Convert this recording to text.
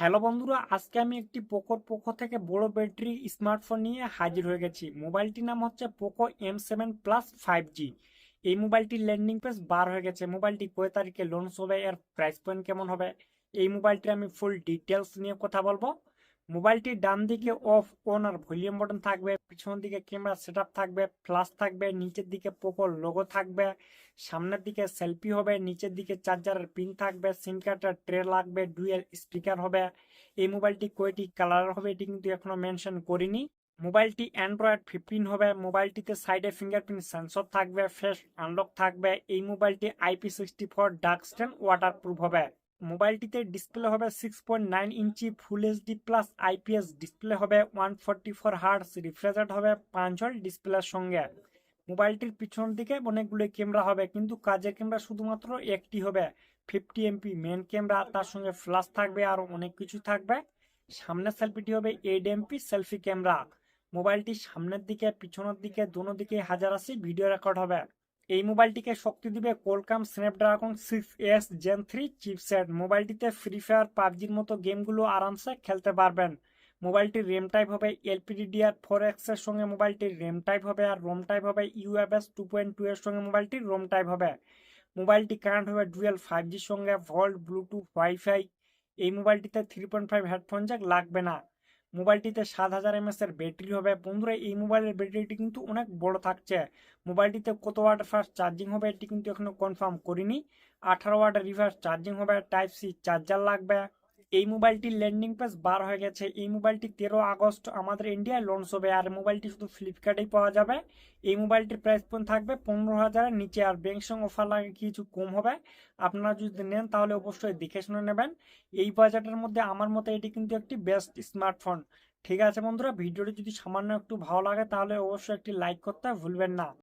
Hello বন্ধুরা, আজকে আমি একটি পোকোর পোকো থেকে বড় ব্যাটারি স্মার্টফোন নিয়ে হাজির হয়ে গেছি। মোবাইলটির নাম হচ্ছে Poco M seven plus five G এই মোবাইলটির ল্যান্ডিং পেজ বার হয়ে গেছে। মোবাইলটি কয় তারিখে লঞ্চ হবে, এর প্রাইস পয়েন্ট কেমন হবে? এই মোবাইলটি আমি ফুল ডিটেলস নিয়ে কথা বলব। মোবাইলটির ডান দিকে অফ, অন আর ভলিউম বাটন থাকবে পিছনের দিকে ক্যামেরা সেট থাকবে ফ্লাশ থাকবে, নিচের দিকে পোকো লোগো থাকবে, সামনের দিকে সেলফি হবে, নিচের দিকে চার্জারের পিন থাকবে, সিম কার্ডের ট্রে লাগবে, ডুয়েল স্পিকার হবে, এই মোবাইলটি কয়টি কালার হবে এটি কিন্তু এখনও মেনশন করিনি। মোবাইলটি অ্যান্ড্রয়েড ফিফটিন হবে, মোবাইলটিতে সাইডে ফিঙ্গারপ্রিন্ট সেন্সর থাকবে ফেস আনলক থাকবে, এই মোবাইলটি IP sixty four dark stain water proof হবে। মোবাইলটিতে ডিসপ্লে হবে six point nine inch full HD plus IPS display হবে one forty four hertz refresh rate হবে পাঁচ হল ডিসপ্লের সঙ্গে। মোবাইলটির পিছন দিকে অনেকগুলো ক্যামেরা হবে, কিন্তু কাজের ক্যামেরা শুধুমাত্র একটি হবে ফিফটি এমপি মেন ক্যামেরা তার সঙ্গে ফ্ল্যাশ থাকবে আর অনেক কিছু থাকবে। সামনের সেলফিটি হবে এইট এমপি সেলফি ক্যামেরা মোবাইলটি সামনের দিকে, পিছনের দিকে, দোনো দিকে হাজার আশি ভিডিও রেকর্ড হবে। এই মোবাইলটিকে শক্তি দিবে Qualcomm, Snapdragon, six S, gen three chipset. মোবাইলটিতে free fire পাবজির মতো গেমগুলো আরামসে খেলতে পারবেন। মোবাইলটির রেম টাইপ হবে এলপিডিডিআর ফোর এক্সের সঙ্গে মোবাইলটির রেম টাইপ হবে আর রোম টাইপ হবে ইউএফএস টু পয়েন্ট টু এর সঙ্গে মোবাইলটির রোম টাইপ হবে। মোবাইলটি কানেক্ট হবে ডুয়েল ফাইভ জির সঙ্গে, ভল্ট, ব্লুটুথ, ওয়াইফাই। এই মোবাইলটিতে three point five headphone jack লাগবে না। মোবাইলটিতে সাত হাজার এমএস এর ব্যাটারি হবে। বন্ধুরা, এই মোবাইলের ব্যাটারিটি কিন্তু অনেক বড় থাকছে। মোবাইলটিতে কত ওয়াট ফাস্ট চার্জিং হবে, এটি কিন্তু এখনও কনফার্ম করিনি। আঠারো ওয়াট রিভার্স চার্জিং হবে টাইপ সি চার্জার লাগবে। এই মোবাইলটির ল্যান্ডিং পেজ বার হয়ে গেছে। এই মোবাইলটি তেরো আগস্ট আমাদের ইন্ডিয়ায় লঞ্চ হবে। আর মোবাইলটি শুধু ফ্লিপকার্টেই পাওয়া যাবে। এই মোবাইলটির প্রাইস পয়েন্ট থাকবে পনেরো হাজারের নিচে। আর ব্যাংক সঙ্গে অফার লাগে কিছু কম হবে। আপনারা যদি নেন তাহলে অবশ্যই দেখে শুনে নেবেন। এই বাজেটের মধ্যে আমার মতে এটি কিন্তু একটি বেস্ট স্মার্টফোন ঠিক আছে বন্ধুরা, ভিডিওটি যদি সামান্য একটু ভালো লাগে তাহলে অবশ্যই একটি লাইক করতে ভুলবেন না।